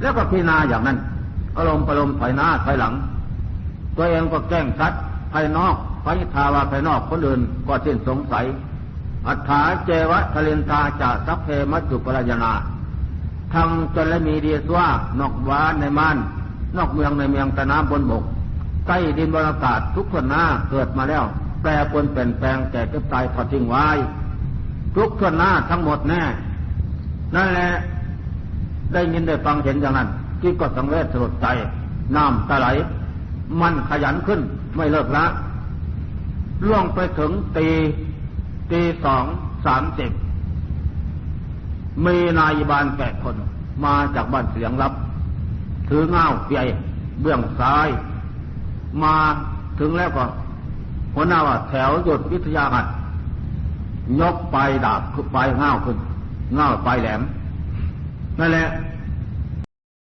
แล้วก็พิจารณาอย่างนั้นอารมณ์ประลมถอยหน้าถอยหลัง ตัวเองก็แกล้งชัดภายนอกภายทาวาภายนอกคนอื่นก็สิ้นสงสัย อัฏฐาเจวะทะเลนทาจะสัพเพมัจจุปรายนาทำจนและมีเดียสว่านอกว้านในม่านนอกเมืองในเมืองตะน้ำบนบกใต้ดินบรรากาศทุกคนหน้าเกิดมาแล้ว แปรปวนเปลี่ยนแปลงแก่เก็บตายทอดทิ้งไว้ ทุกคนหน้าทั้งหมดแน่ นั่นแหละ ได้ยินได้ฟังเห็นอย่างนั้นที่ก็สังเวชสลดใจน้ำตาไหล มันขยันขึ้นไม่เลิกละล่วงไปถึงตีตีสองสามสิบมีนายบานแปดคน มาจากบ้านเสียงรับ ถือเงาเปียเบื้องซ้าย มาถึงแล้วก็หัวหน้าว่าแถวหยุดวิทยาหัดยกไปดาบไปเงาขึ้นเงาไปแหลม นั่นแหละ